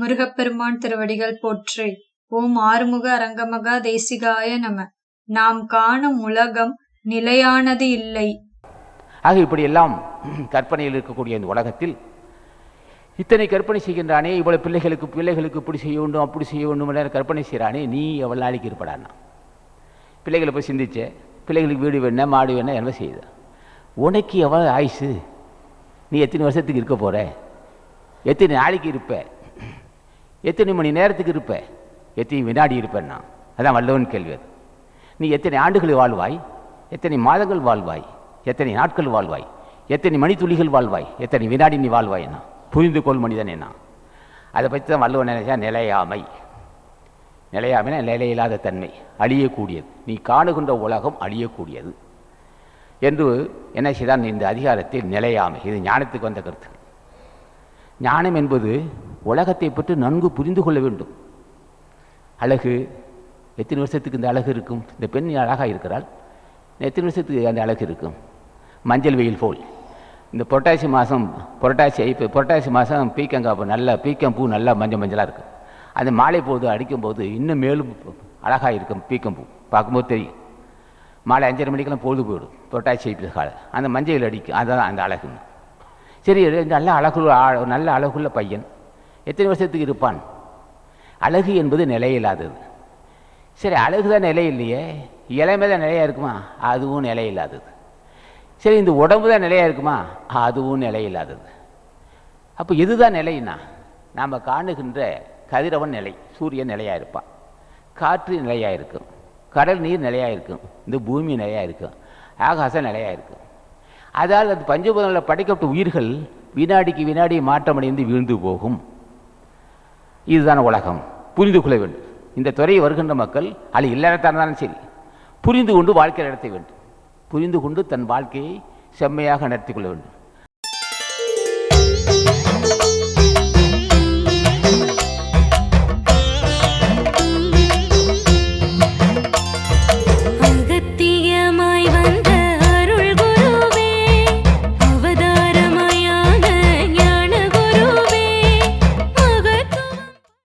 முருகப்பெருமான் திருவடிகள் போற்றி. ஓம் ஆறுமுக அரங்கமகா தேசிகாய நம. நாம் காணும் உலகம் நிலையானது இல்லை. ஆக இப்படியெல்லாம் கற்பனையில் இருக்கக்கூடிய இந்த உலகத்தில் இத்தனை கற்பனை செய்கின்றானே இவ்வளவு பிள்ளைகளுக்கு பிள்ளைகளுக்கு இப்படி செய்ய வேண்டும் அப்படி செய்ய வேண்டும் கற்பனை செய்கிறானே நீ எவ்வளோ நாளைக்கு இருப்படான்னா பிள்ளைகளை போய் சிந்திச்சே பிள்ளைகளுக்கு வீடு வேணும் மாடு வேணும் என்ன செய்யுத உனக்கு எவ்வளோ ஆயுசு? நீ எத்தனை வருஷத்துக்கு இருக்க போகிற எத்தனை நாளைக்கு இருப்ப? எத்தனை மணி நேரத்துக்கு இருப்ப? எத்தனை வினாடி இருப்பேன்னா? அதான் வல்லவன் கேள்வி அது. நீ எத்தனை ஆண்டுகள் வாழ்வாய்? எத்தனை மாதங்கள் வாழ்வாய்? எத்தனை நாட்கள் வாழ்வாய்? எத்தனை மணித்துளிகள் வாழ்வாய்? எத்தனை வினாடி நீ வாழ்வாய் நான் புரிந்து கொள் மனிதன் என்ன அதை பற்றி தான் வல்லவன் நினைச்சா நிலையாமை. நிலையாமைனா நிலையில்லாத தன்மை அழியக்கூடியது. நீ காணுகின்ற உலகம் அழியக்கூடியது. என்று என்ன செய்தான்? இந்த அதிகாரத்தில் நிலையாமை. இது ஞானத்துக்கு வந்த கருத்து. ஞானம் என்பது உலகத்தை பற்றி நன்கு புரிந்து கொள்ள வேண்டும். அழகு எத்தனை வருஷத்துக்கு இந்த அழகு இருக்கும்? இந்த பெண் அழகாக இருக்கிறாள். எத்தனை வருஷத்துக்கு அந்த அழகு இருக்கும்? மஞ்சள் வெயில் போல். இந்த புரட்டாசி மாதம் புரட்டாசி இப்போ புரட்டாசி மாதம் பீக்கங்காய் பூ நல்லா பீக்கம்பூ நல்லா மஞ்சள் மஞ்சளாக இருக்கும் அந்த மாலை பொழுது அடிக்கும்போது இன்னும் மேலும் அழகாக இருக்கும் பீக்கம் பூ. பார்க்கும்போது தெரியும். மாலை அஞ்சரை மணிக்கெல்லாம் பொழுது போயிடும். புரட்டாசி ஐப்பசி காலை. அந்த மஞ்சள் அடிக்கும். அதுதான் அந்த அழகுன்னு. சரி நல்ல அழகு நல்ல அழகுள்ள பையன். எத்தனை வருஷத்துக்கு இருப்பான்? அழகு என்பது நிலையில்லாதது. சரி அழகு தான் நிலை இல்லையே இளமை தான் நிலையாக இருக்குமா? அதுவும் நிலையில்லாதது. சரி இந்த உடம்பு தான் நிலையாக இருக்குமா? அதுவும் நிலையில்லாதது. அப்போ இதுதான் நிலைன்னா நாம் காணுகின்ற கதிரவன் நிலை சூரியன் நிலையாக இருப்பான். காற்று நிலையாக இருக்கும். கடல் நீர் நிலையாக இருக்கும். இந்த பூமி நிலையாக இருக்கும். ஆகாசம் நிலையாக இருக்கும். அதால் அது பஞ்சபூதங்களில் படைக்கப்பட்ட உயிர்கள் வினாடிக்கு வினாடி மாற்றமடைந்து வீழ்ந்து போகும். இதுதான் உலகம். புரிந்து கொள்ள வேண்டும். இந்த துறையை வருகின்ற மக்கள் அது இல்லாதத்தானாலும் சரி. புரிந்து கொண்டு வாழ்க்கையில் நடத்த வேண்டும். புரிந்து கொண்டு தன் வாழ்க்கையை செம்மையாக நடத்தி கொள்ள வேண்டும்.